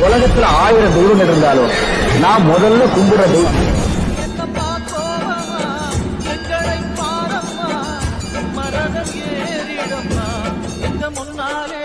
உலகத்துல ஆயிரம் தெய்வம் இருந்தாலும் நான் முதல்ல கும்பிடுற தெய்வம். முன்னாலே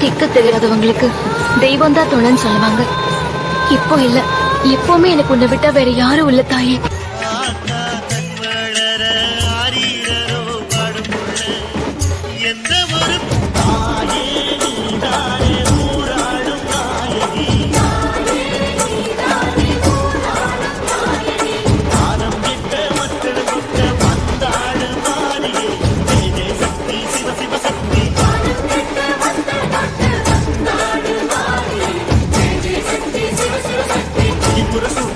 திக்க தெரியாதவங்களுக்கு தெய்வம் தான் துணைன்னு சொல்லுவாங்க. இப்போ இல்ல. எப்பவுமே எனக்கு உன்னை விட்டா வேற யாரும் இல்ல தாயே. Burası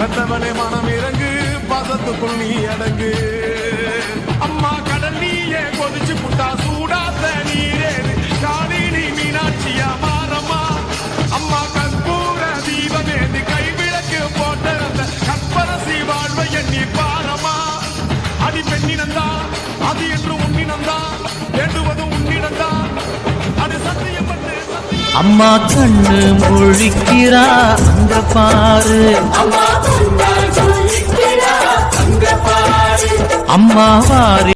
பெத்தவனே மனம் இறங்கு பாசத்துக்குள் நீ அடங்கு. அம்மா கடல் நீயே கொதிச்சு புட்டா சூடாத்த நீரே. காலினி மீனாட்சியா மாறம்மா. அம்மா கற்பூர தீபமேந்தி கை விளக்கு போட்டிருந்த கற்பரசி வாழ்வை எண்ணி பாரமா அடி பெண்ணினந்தா அது என்று உன்னினந்தா அம்மா கண்ணு முழிக்கிறா அங்க பாரு. அம்மா வாரி